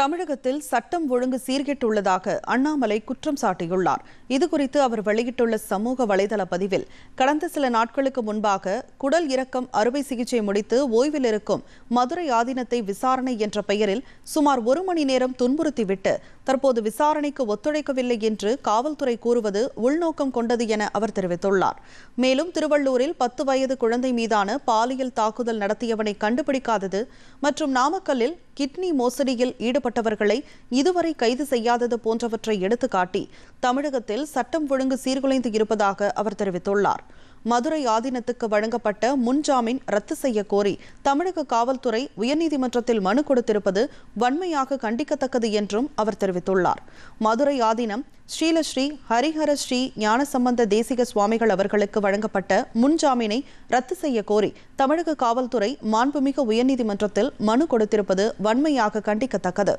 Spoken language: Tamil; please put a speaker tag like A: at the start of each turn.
A: தமிழகத்தில் சட்டம் ஒழுங்கு சீர்கெட்டுள்ளதாக அண்ணாமலை குற்றம் சாட்டியுள்ளார். இதுகுறித்து அவர் வெளியிட்டுள்ள சமூக வலைதள பதிவில் கடந்த சில நாட்களுக்கு முன்பாக குடல் இறக்கம் அறுவை சிகிச்சை முடித்து ஓய்வில் இருக்கும் மதுரை ஆதீனத்தை விசாரணை என்ற பெயரில் சுமார் ஒரு மணி நேரம் துன்புறுத்திவிட்டு தற்போது விசாரணைக்கு ஒத்துழைக்கவில்லை என்று காவல்துறை கூறுவது உள்நோக்கம் கொண்டது என அவர் தெரிவித்துள்ளார். மேலும் திருவள்ளூரில் பத்து வயது குழந்தை மீதான பாலியல் தாக்குதல் நடத்தியவனை கண்டுபிடிக்காதது மற்றும் நாமக்கல்லில் கிட்னி மோசடியில் ஈடுபட்டவர்களை இதுவரை கைது செய்யாதது போன்றவற்றை எடுத்துக்காட்டி தமிழகத்தில் சட்டம் ஒழுங்கு சீர்குலைந்து இருப்பதாக அவர் தெரிவித்துள்ளார். மதுரை ஆதீனத்துக்கு வழங்கப்பட்ட முன்ஜாமீன் ரத்து செய்ய கோரி தமிழக காவல்துறை உயர்நீதிமன்றத்தில் மனு கொடுத்திருப்பது வன்மையாக கண்டிக்கத்தக்கது என்றும் அவர் தெரிவித்துள்ளார். மதுரை ஆதீனம் ஸ்ரீலஸ்ரீ ஹரிஹர ஸ்ரீ ஞானசம்பந்த தேசிக சுவாமிகள் அவர்களுக்கு வழங்கப்பட்ட முன்ஜாமீனை ரத்து செய்ய கோரி தமிழக காவல்துறை மாண்புமிகு உயர்நீதிமன்றத்தில் மனு கொடுத்திருப்பது வன்மையாக கண்டிக்கத்தக்கது.